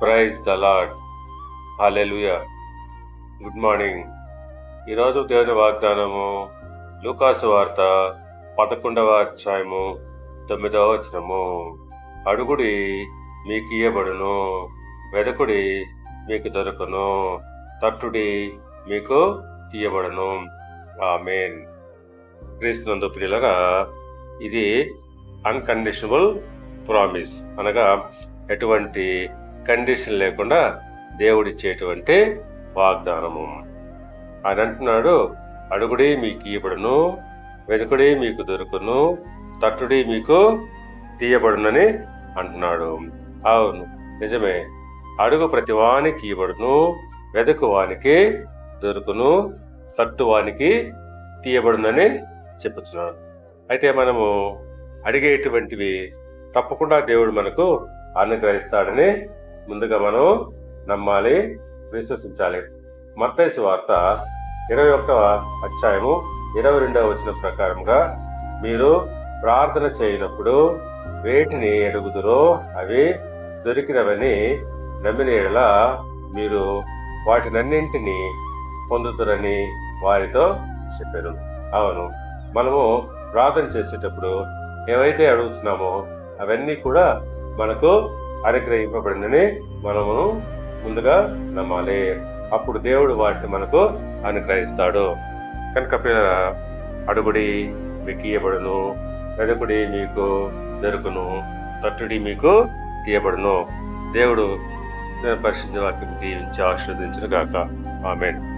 Praise the lord hallelujah good morning. ఈరోజు దేవుని వాగ్దానము లూకాసు వార్త పదకొండవ అధ్యాయము తొమ్మిదవ వచనము. అడుగుడి మీకు ఇయ్యబడును వెదకుడి మీకు దొరకను తట్టుడి మీకు తీయబడును. ఆమెన్. క్రీస్తునందు ప్రియులగా ఇది అన్కండిషనబుల్ ప్రామిస్ అనగా ఎటువంటి కండిషన్ లేకుండా దేవుడిచ్చేటువంటి వాగ్దానము. ఆయన అంటున్నాడు అడుగుడే మీకు ఇవ్వబడును వెతుకుడి మీకు దొరుకును తట్టుడే మీకు తీయబడునని అంటున్నాడు. అవును నిజమే. అడుగు ప్రతివానికి వానికి ఇయ్యబడును వెతుకు వానికి దొరుకును తట్టు వానికి తీయబడునని చెప్పుచున్నాడు. అయితే మనము అడిగేటువంటివి తప్పకుండా దేవుడు మనకు అనుగ్రహిస్తాడని ముందుగా మనం నమ్మాలి విశ్వసించాలి. మత్తైసు వార్త ఇరవై ఒకటవ అధ్యాయము ఇరవై రెండవ వచ్చిన ప్రకారంగా మీరు ప్రార్థన చేయనప్పుడు వేటిని అడుగుదురో అవి దొరికినవని నమ్మినేలా మీరు వాటినన్నింటినీ పొందుతురని వారితో చెప్పారు. అవును మనము ప్రార్థన చేసేటప్పుడు ఏవైతే అడుగుతున్నామో అవన్నీ కూడా మనకు అనుగ్రహింపబడిందని మనము ముందుగా నమ్మాలి. అప్పుడు దేవుడు వాటిని మనకు అనుగ్రహిస్తాడు. కనుక పిల్లల అడుగుడి మీకు వెనుకుడి వెదకుడి మీకు దొరుకును తట్టుడి మీకు తీయబడును. దేవుడు పరిశుద్ధ వాక్యం దీవించి ఆశీర్వదించిన గాక ఆమెను.